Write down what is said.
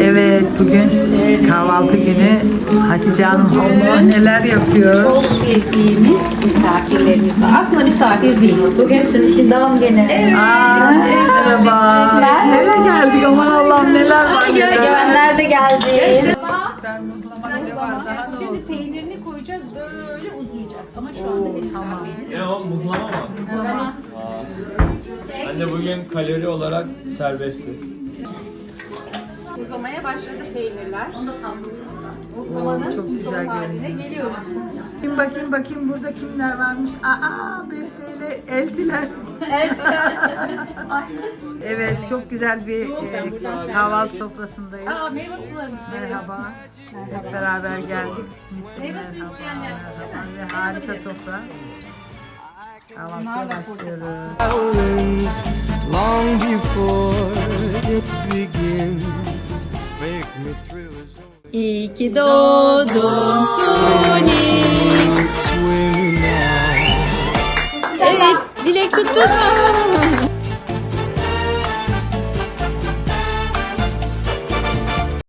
Evet bugün kahvaltı günü Hatice Hanım Allah neler yapıyor. Çok sevdiğimiz misafirlerimiz var. Aslında misafir değil. Bugün Süniş'in doğum günü. Evet. Aa, merhaba. Nereye geldik aman Allah'ım neler var neler. Güvenler de geldi. Şimdi peynirini koyacağız böyle uzayacak. Ama şu anda henüz peynir. Yine o muhlama mı? Tamam. Bence bugün kalori olarak serbestiz. Uzamaya başladı peynirler. Onu da Uzamanın çok güzel son haline geliyoruz. Bakayım bakayım bakayım burada kimler varmış. Aa besteyle eltiler. evet çok güzel bir e, kahvaltı sofrasındayız. Aa meyve sularım. Merhaba. Hep beraber geldik. Meyve suyu isteyenler. Merhaba. Harika sofra. Kahvaltıya başlıyoruz. İyi ki doğdun now. Evet, dilek tuttun mu?